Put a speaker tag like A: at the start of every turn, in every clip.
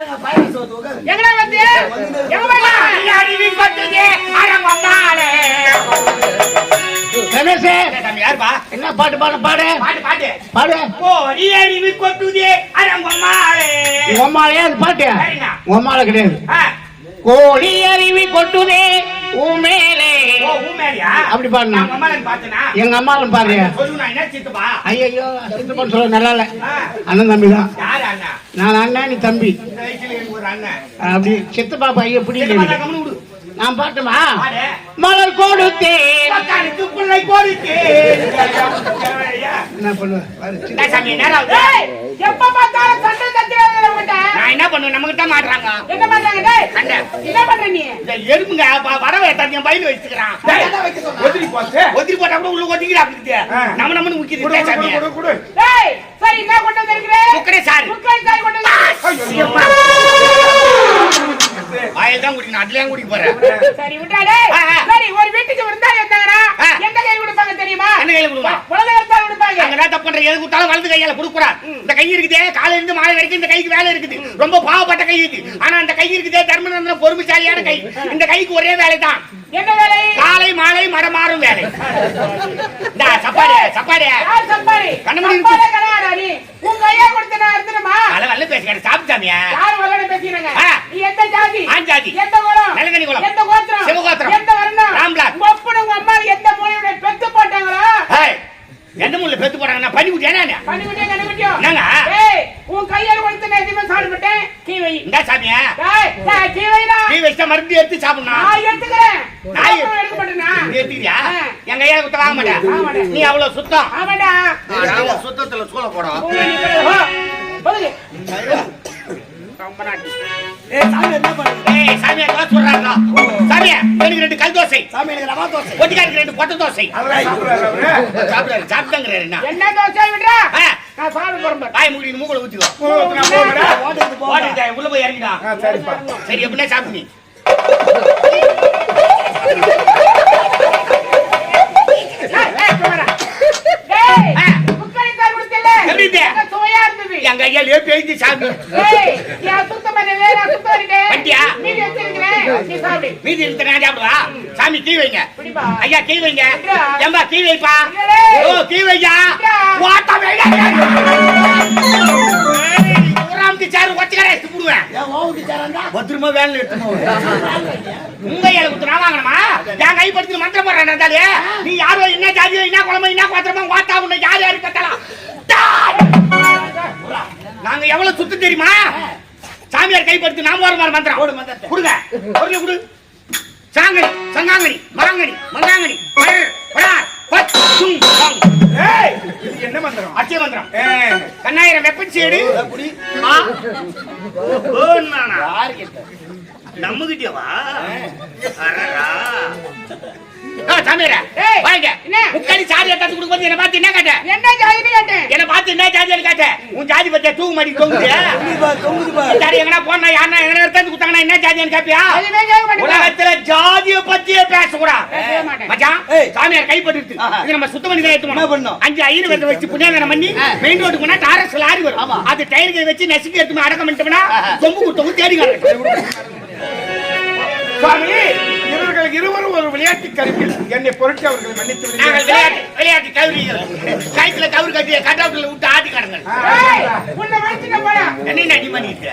A: எங்கடா வந்து? எங்க போயிடா
B: அருவி கொட்டுதே அரங்கம்மாளே தம்பி யாருப்பா?
C: என்ன பாட்டு பாடு பாடு.
B: பாட்டு பாட்டு.
C: பாடு.
B: ஓ அருவி கொட்டுதே. அரங்கம்மாளே
C: உங்க அம்மாலையே அது பாட்டு?
B: சரிண்ணா.
C: உங்க அம்மால கிடையாது. கோழி அருவி கொட்டுதே. உமேலே அப்படி
B: பார்த்தனா?
C: எங்க அம்மாலும் பாருங்க. ஐயோ சித்தப்பன் சொல்ல நல்லா இல்ல. அண்ணன் தம்பி தான். நான் அண்ணன் நீ தம்பி. அப்படி சித்தப்பா பையன் பிடிக்கல நான் பாட்டுமா?
B: பாடு.
C: மலர் கொடுத்தே
B: பக்கானுக்கு பிள்ளை கோரிக்கை
C: என்ன பண்ணுவேன்
B: நான் என்ன பண்ணுவேன்? நமக்கு தான் மாட்டுறாங்க.
A: என்ன பண்றாங்க டேய். என்ன பண்ற நீ?
B: இந்த எறும்புங்க தண்ணி பயில வச்சுக்கிறான்.
D: ஒதுரி போச்சு?
B: போட்டா கூட உள்ள ஒத்திக்கிறா அப்படி. நம்ம நம்மனு முக்கியது
D: குடு, குடு,
B: சாமி
D: குடு, குடு, குடு.
A: டேய் சரி என்ன கொண்டு வந்திருக்கிற
B: முக்கடை சாரு.
A: முக்கால் சாய் கொண்டு வந்திருக்கிற
D: ஐயோ,
B: வாயில் தான் குடிக்கணும் அதுலயும் குடிக்க போறேன்.
A: சரி விட்டா டேய். சரி ஒரு வீட்டுக்கு விருந்தாளி வந்தாங்கன்னா
B: ஆ.
A: எந்த கையில் கொடுப்பாங்க தெரியுமா?
B: என்ன கையில கொடுப்பாங்க?
A: உலக கொடுப்பாங்க
B: அங்க தான் தப்பு எது கொடுத்தாலும் வலது கையால கொடுக்கூடாது. இந்த கை இருக்குதே காலையில இருந்து மாலை வரைக்கும் இந்த கைக்கு வேலை இருக்குது. ரொம்ப பாவப்பட்ட கை இது ஆனா அந்த கை இருக்குதே தர்மநந்தன பொறுமைசாலியான கை. இந்த கைக்கு ஒரே வேலை தான்
A: என்ன வேலை?
B: காலை மாலை மரமாறும் வேலை. இந்த சப்பாடு சப்பாடு.
A: யார் சம்பாரி
B: கண்ணமணி
A: நீ? உன் கையா கொடுத்த நான் இருந்துமா
B: நல்ல நல்ல பேசுகிறேன் சாப்பிட்டாமியா
A: யார் வரல பேசினாங்க. நீ எந்த ஜாதி?
B: ஆண் ஜாதி.
A: எந்த குலம்?
B: நல்லகனி குலம்.
A: எந்த கோத்திரம்?
B: சிவகோத்திரம்.
A: எந்த வர்ணம்?
B: ராம்லால்.
A: உங்க அப்பனும் உங்க அம்மா எந்த மூலையோட பெத்து போட்டாங்களோ?
B: எந்த முள்ள பெத்து போறாங்க. பண்ணி குட்டி என்ன
A: பண்ணிவிட்டே கண்டுபிடிக்கும்
B: என்னங்க?
A: ஏய் உன் கையால கொடுத்த நான் எதுவுமே சாப்பிட்டேன் கீ வை.
B: இந்த சாமியா?
A: டேய் டேய், கீ வைடா.
B: நீ வச்சா மறுபடியும் எடுத்து சாப்பிடணும்?
A: நான் எடுத்துக்கிறேன். நான் எடுக்க மாட்டேனா?
B: நீ எடுத்துக்கிறியா?
A: ஆ.
B: எங்க ஐயா குத்த வாங்க மாட்டேன். நீ அவ்வளவு சுத்தம்.
A: ஆமாடா.
B: நான் சுத்தத்துல
A: போய், ஹோ, போதுங்க. ரொம்ப நாட்டி.
D: ஏய், சாமி என்ன பண்ணுது?
B: ஏய் சாமியா தோசை சொல்றாங்க சாமியா எனக்கு ரெண்டு கல் தோசை.
D: சாமி, எனக்கு ரவா தோசை.
B: ஒட்டிக்காருக்கு ரெண்டு பொட்டை தோசை.
D: சாப்பிடுறாரு
B: சாப்பிட்டாங்கிறாரு என்ன?
A: என்ன தோசை விடுறா? நான் சாப்பிட போறேன் பாரு.
B: வாய் மூடி மூக்குல ஊத்திக்கோ.
D: ஓடிட்டு
B: உள்ள போய் இறங்கிடா.
D: சரிப்பா.
B: சரி எப்படின்னா சாப்பிடு. எங்க ஐயா லேப்பி எழுதி சாப்பிடு
A: ஏய், நீ அசுத்தம் பண்ணல, நான் சுத்தம் பண்ணிட்டேன்.
B: பண்ணிட்டியா?
A: மீதி வச்சிருக்கிறேன், நீ சாப்பிடு.
B: மீதி நான் சாப்பிடுவா சாமி கீ வைங்க. ஐயா கீ வைங்க. ஏம்பா கீ வைப்பா. ஓ கீ வையா. வாட்டா சாரு
D: ஏன் உன் வீட்டுக்காரன்டா?
B: பத்திரமா வேலை எடுத்துமா உங்க ஏழை குத்து நான் வாங்கணுமா? என் கைப்படுத்தி மந்திரம் போடுறேன் இருந்தாலே? நீ யாரோ என்ன ஜாதியோ என்ன குழம்பு என்ன கோத்திரமோ வாத்தா உன்னை யார் யாரு கத்தலாம் நாங்க எவ்வளவு சுத்து தெரியுமா? சாமியார் கைப்படுத்தி நாம வர மாதிரி மந்திரம். கொடுங்க. பொருளை கொடு. சாங்கடி சங்காங்கடி மரங்கடி மங்காங்கடி பழ பழார்
D: ஏய், இது என்ன மந்திரம்?
B: அச்சய மந்திரம். கண்ணாயிரம் வெப்பச்சேடு
D: குடி.
B: நம்மகிட்டவா? சாமியாரா
A: ஏய்,
B: வாங்க
A: என்ன?
B: முக்காடி சாரி எடுத்து கொடுக்கும்போது என்ன பார்த்து என்ன கேட்ட
A: என்ன ஜாதின்னு கேட்டேன்.
B: என்ன பார்த்து என்ன ஜாதின்னு கேட்ட உன் ஜாதி பத்தியா தூக்கு மாடி தொங்குது. சரி எங்கனா போனா யாருன்னா எங்கனா எடுத்து என்ன ஜாதின்னு கேப்பியா. உலகத்துல ஜாதிய பத்தியே பேசக்கூடாது
A: பேசவே மாட்டேன்.
B: மச்சான்
D: ஏய்.
B: சாமியார் கைப்பட்டு. இது நம்ம சுத்தம் பண்ணி தான் எடுத்து? அஞ்சு ஐநூறு வந்து வச்சு புண்ணியாதானம் பண்ணி மெயின் ரோட்டுக்கு போனா டாரஸ் லாரி வரும் அது டயருக்கு வச்சு நசுக்கி எடுத்து அடக்கம் பண்ணிட்டோம்னா கொடுத்தவங்க தேடி
D: சுவாமி, இவர்கள் இருவரும் ஒரு விளையாட்டு கருவில் என்னை பொருட்டு அவர்களை மன்னித்து.
B: விளையாட்டு விளையாட்டு கவுரி கைத்துல கவுரு கட்டி கட்டாப்புல விட்டு ஆட்டி கடங்க
A: ஏய், உன்னை மன்னிச்சுட்டேன் போடா.
B: என்ன அடி பண்ணிட்டு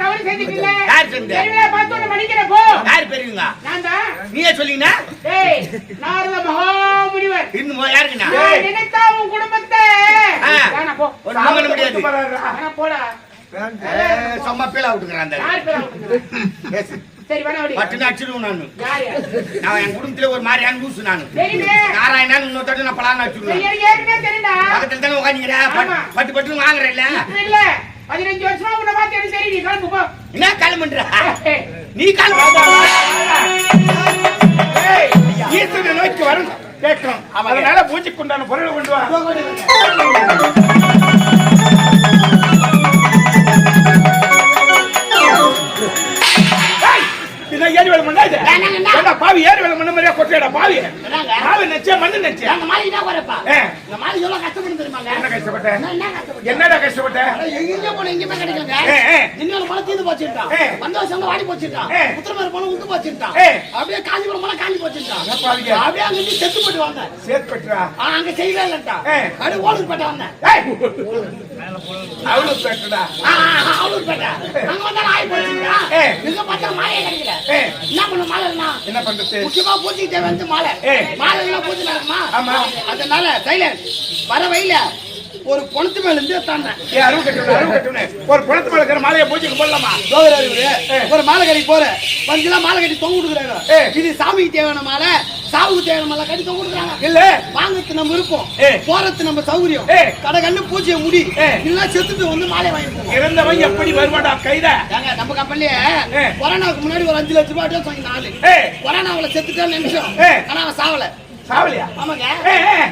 A: தவறு செஞ்சுட்டீல்ல?
B: யார் செஞ்சா?
A: தெருவில பார்த்து உன்னை மன்னிக்கிறேன், போ.
B: யார் பெரியவங்க?
A: நான்தான்.
B: நீயே சொல்லிங்கன்னா யாருக்குண்ணா
A: நான் நினைத்தா உன் குடும்பத்தை. போ.
B: முடியாது.
A: போடா.
B: சும்மா பீலா விட்டுக்கிறேன்? பேசு
A: சரி.
B: பட்டுன்னு அடிச்சிடுவோம் நான்
A: யாரு?
B: நான் என் குடும்பத்துல ஒரு மாதிரியான லூசு நான். நாராயணன் இன்னொருத்தட்டு நான் பலான்னு அடிச்சிடுவேன். பக்கத்துல தானே. பட்டு பட்டு வாங்குறேன்ல
A: இப்ப இல்ல. பதினஞ்சு வருஷமா உன்னை பார்த்து எனக்கு தெரியும். நீ கிளம்பு, போ.
B: என்ன கிளம்புன்ற நீ கிளம்பு
D: ஏய், ஈசனை நோக்கி வரும் கேட்கிறோம் அதனால பூஜைக்கு உண்டான பொருளை கொண்டு வா நெச்சே
C: அந்த மாதிரி என்ன குறைப்பா? இந்த மாதிரி எவ்வளவு கஷ்டப்படும் தெரியுமா
E: கஷ்டமாங்க
D: என்ன கஷ்டப்பட்ட என்னடா கஷ்டப்பட்ட
E: எங்க போன எங்கேயுமே கிடைக்கலங்க.
D: ஏ, ஏ.
E: இன்னொரு மலை தீர்ந்து போச்சுட்டான். வந்த வருஷம் வாடி போச்சுட்டான். உத்தரமேறு போன உந்து போச்சுட்டான். அப்படியே காஞ்சிபுரம் மலை காஞ்சி போச்சுட்டான். அப்படியே அங்க இருந்து செத்து போட்டு வந்தேன்.
D: சேர்த்து பெற்றா
E: அங்க செய்யவே இல்லட்டா
D: ஏ.
E: அப்படியே ஓலூர் பேட்டை வந்தேன் பேட்டை அங்க வந்தா ஆயி போச்சுட்டா
D: ஏ.
E: எங்க பார்த்தா மாலையே கிடைக்கல. என்ன பண்ண மாலை என்ன?
D: பண்றது?
E: முக்கியமா தேவை வந்து
D: ஏ.
E: மாலை எல்லாம் பூஜை நடக்குமா?
D: ஆமா.
E: அதனால சைலன்ஸ் வர வழியில ஒரு பொணத்து மேல இருந்து தாண்டேன்.
D: அருவு கட்டணும் அருவு கட்டணும் ஒரு குளத்து மேல இருக்கிற மாலையை பூஜைக்கு போடலாமா?
E: ஜோதிடர் இவரு ஒரு மாலை கட்டி போற பஞ்சுலாம் மாலை கட்டி தொங்க கொடுக்குறாங்க. இது சாமிக்கு தேவையான மாலை சாவுக்கு தேவையான மாலை கட்டி தொங்க கொடுக்குறாங்க.
D: இல்ல.
E: வாங்கறது நம்ம விருப்பம்
D: ஏ.
E: போறது நம்ம சௌகரியம். கடை கண்ணு பூஜையை முடி. இல்ல செத்துட்டு வந்து மாலை வாங்கிட்டு
D: இறந்தவன் எப்படி வருவாடா கைத
E: ஏங்க நம்ம கம்பெனிலே. கொரோனாவுக்கு முன்னாடி ஒரு அஞ்சு லட்ச ரூபாய்
D: ஏ.
E: கொரோனாவுல செத்துட்டா நிமிஷம். ஆனா அவன் சாவல.
D: சாவலியா?
E: ஆமாங்க.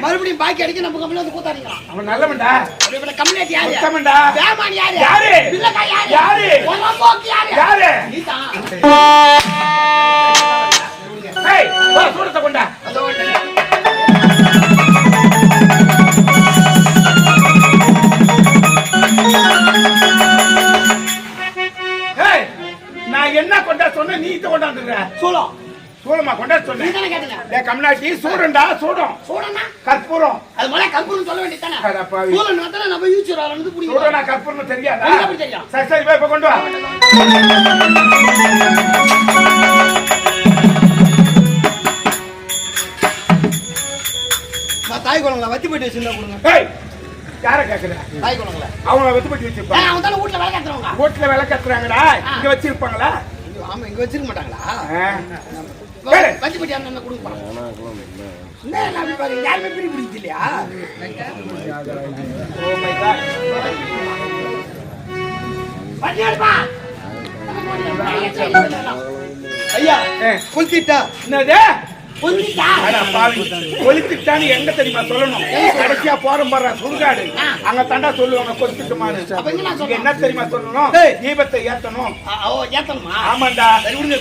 E: மறுபடியும் பாக்கி அடிக்க நம்ம கம்பெனில வந்து கூத்தாடிக்கலாம்
D: அவன் நல்லவன்டா.
E: அப்படிப்பட்ட கம்பெனி யாரு?
D: உத்தமன்டா.
E: வேமான் யாரு?
D: யாரு?
E: பிள்ளைக்கா யாரு?
D: யாரு?
E: பொறம்போக்கு யாரு?
D: யாரு?
E: நீதான்
D: ஏய் வா சூரத்தை கொண்டா.
E: அதோ
D: நான் என்ன கொண்டா சொன்ன நீ இத கொண்டாந்துற
E: சூளம்.
D: சூடமா கொண்டா டேய் கம்னாட்டி சூடண்டா சூடம்.
E: சூடனா
D: கற்பூரம்.
E: அது முதல்ல கற்பூரம் சொல்ல வேண்டியதானே. சூழல் தானே நம்ம யூஸ் வந்து புடிக்கும்
D: சூடனா கற்பூரம் தெரியாதா?
E: தெரியும்?
D: சரி சரி போய் இப்ப கொண்டு வா.
E: தாய் குளங்கள வத்தி போயிட்டு வச்சிருந்தா கொடுங்க.
D: யார கேக்குற?
E: தாய் குளங்கள
D: அவங்கள வெத்து பட்டி வச்சிருப்பாங்க
E: அவன் தானே வீட்டுல வேலை கத்துறவங்க
D: வீட்டுல விலை கத்துறாங்கடா இங்க வச்சிருப்பாங்களா?
E: ஆமா இங்க வச்சிருக்க மாட்டாங்களா? வத்தி போட்டி அந்த பாருங்க யாருமே பிரி பிடிச்சது இல்லையா ஐயா. குளிச்சிட்டா.
D: என்னது? கொளுத்துட்டான்னு எங்க தெரியுமா சொல்லணும்? கடைசியா போறோம் பாரு சுடுகாடு. அங்க தாண்டா சொல்லுவாங்க கொளுத்துட்டுமான்னு? என்ன தெரியுமா சொல்லணும். தீபத்தை ஏத்தணும்.
E: ஏத்தணுமா?
D: ஆமாண்டா.
E: சரி விடுங்க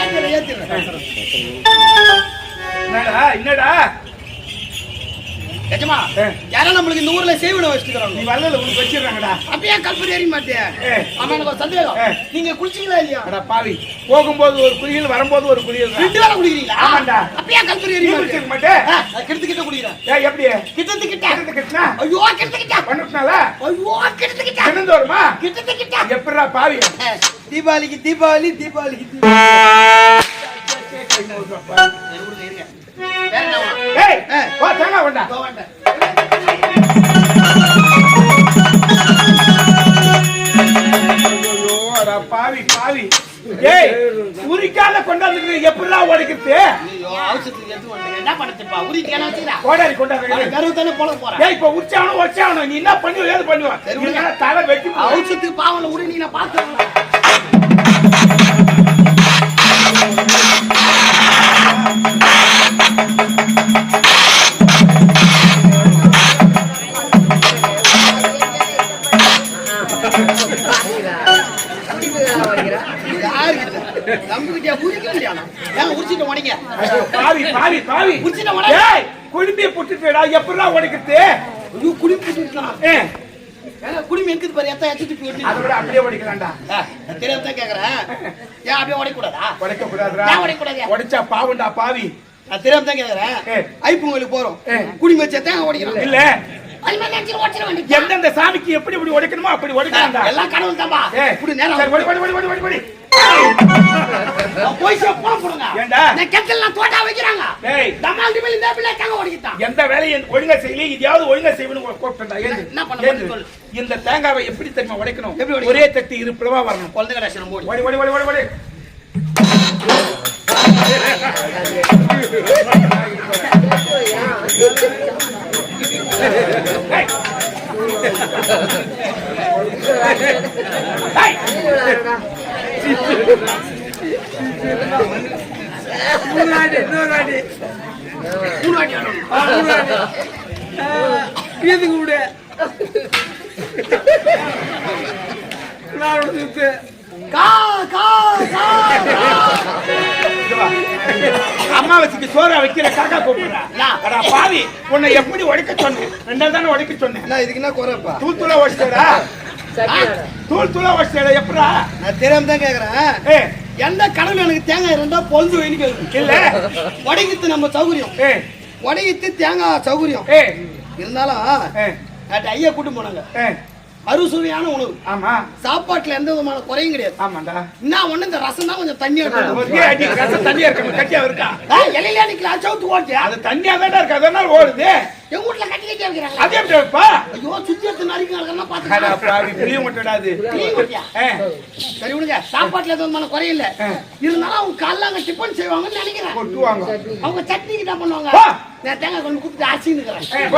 E: ஏத்திடுறேன் ஏத்திடுறேன்
D: என்னடா என்னடா?
E: நிஜமா. யாரோ நம்மளுக்கு இந்த ஊர்ல சேவனை
D: நீ
E: வச்சுக்கிறாங்க
D: வல்லல உனக்கு வச்சிடுறாங்கடா
E: அப்பயே கல்பரி எறிய மாட்டியா. ஆமா எனக்கு ஒரு சந்தேகம். நீங்க குளிச்சீங்களா இல்லையா
D: அட பாவி போகும்போது ஒரு குளியல் வரும்போது ஒரு குளியல்.
E: ரெண்டு வேளை குடிக்கிறீங்களா
D: ஆமாண்டா.
E: அப்பயே கல்பரி
D: நீ குளிச்சிருக்க
E: மாட்டியா
D: மாட்டே
E: கிட்ட கிட்ட குடிக்கிறேன்
D: ஏய் எப்படி
E: கிட்டத்து கிட்ட
D: கிட்டத்து கிட்டனா
E: ஐயோ கிட்டத்து கிட்ட
D: பண்ணுனால
E: ஐயோ கிட்டத்து கிட்ட
D: கிணந்து வருமா
E: கிட்டத்து கிட்ட
D: எப்படிடா பாவி
E: தீபாவளிக்கு தீபாவளி தீபாவளிக்கு தீபாவளி
D: ஏய். வா தேங்காய் அட பாவி பாவி ஏய் உரிக்கால கொண்டாந்து எப்படிலாம் உடைக்கிறது.
E: என்ன பண்ணட்டுப்பா? உரிக்கு என்ன வச்சுக்கிறா?
D: கோடாரி கொண்டாந்து
E: கருவத்தானே போல போறான்.
D: ஏய் இப்ப உச்சாவணும் உச்சாவணும் நீ என்ன பண்ணுவ ஏது பண்ணுவ தலை வெட்டி போடு.
E: அவசரத்துக்கு பாவம்ல விடு, நீ நான் பார்த்துக்கிறேன்.
D: புட்டுட்டா எப்படிலாம் உடைக்கிறது
E: ஐயோ, குடுமி பிடிச்சிருக்கலாம். குடுமி இருக்குது பாரு, எத்தனை எச்சத்துக்கு
D: அதை
E: வெட்டிருக்கு.
D: விட அப்படியே உடைக்கலாம்டா
E: நான் தெரியாம தான் கேக்குறேன். ஏன் அப்படியே உடைக்கக்கூடாதா?
D: உடைக்க கூடாதுடா
E: ஏன் உடைக்கக்கூடாது?
D: உடைச்சா பாவண்டா பாவி
E: நான் தெரியாம தான் கேக்குறேன். ஐப்பொங்கலுக்கு போறோம். குடுமி வச்சா தான் உடைக்கிறோம்.
D: இல்ல எந்தெந்த சாமிக்கு எப்படி எப்படி உடைக்கணுமோ அப்படி உடைக்கலாம்டா
E: எல்லாம் கடவுள் தான்பா. இப்படி நேரா
D: சரி ஓடி ஓடி ஓடி ஓடி ஓடி. எந்த வேலையும் ஒழுங்கா செய்யல? இதையாவது ஒழுங்கா செய்யணும் கூப்பிட்டா. இந்த தேங்காவை எப்படி தெரியுமா உடைக்கணும்?
E: உடைக்கணும்?
D: ஒரே தட்டி இருப்பிடவா வரணும்.
E: குழந்தை கடாசனம் போடு.
D: ஓடி ஓடி ஓடி ஓடி ஓடி.
E: மூணு வாட்டி வரணும்.
C: எதுக்கு விடு நான் சுத்து
E: கா, கா, கா, கா.
D: இங்க வா.
E: அம்மா
D: அமாவாசைக்கு சோறா வைக்கிற காக்கா கூப்பிடுறா பாவி உன்னை எப்படி உடைக்க சொன்னேன் ரெண்டாவது தானே உடைக்க சொன்னேன்
E: இதுக்கு என்ன குறைப்பா
D: தூளா உடைச்சடா தூள் தூளா உடைச்சடா எப்படா?
E: நான் தெரியாம தான் கேக்குறேன். எந்த கடவுள் எனக்கு தேங்காய் இருந்தா பொழுது வேணும்
D: இல்ல.
E: உடைக்கித்து நம்ம சௌகரியம். உடைக்கித்து தேங்காய் சௌகரியம். இருந்தாலும் ஐயா கூட்டு போனாங்க. அறுசுவையான உணவு.
D: ஆமா.
E: சாப்பாட்டுல எந்த விதமான குறையும் கிடையாது.
D: ஆமாண்டா.
E: என்ன ஒண்ணு இந்த ரசம் தான் கொஞ்சம் தண்ணியா
D: அடி ரசம் தண்ணியா இருக்கணும். கட்டியா இருக்கா?
E: இலையில நிக்கல சவுத்து ஓட்டியா
D: அது தண்ணியா தான் இருக்கு? அதனால ஓடுது.
E: எங்க வீட்டுல கட்டி கட்டி வைக்கிறாங்க
D: அது எப்படி வைப்பா?
E: ஐயோ சுத்தி எடுத்து நரிக்காங்க
D: அடா
E: பாத்துக்கலாம்
D: விட்டுடாது ஏ
E: சரி விடுங்க. சாப்பாட்டுல எந்த விதமான குறையும் இல்ல. இருந்தாலும் அவங்க காலைல அங்க டிஃபன் செய்வாங்கன்னு நினைக்கிறேன்.
D: கொட்டுவாங்க.
E: அவங்க சட்னிக்கு என்ன பண்ணுவாங்க. நான் தேங்காய் கொண்டு கூப்பிட்டு அரிசின்னு இருக்கிறேன்.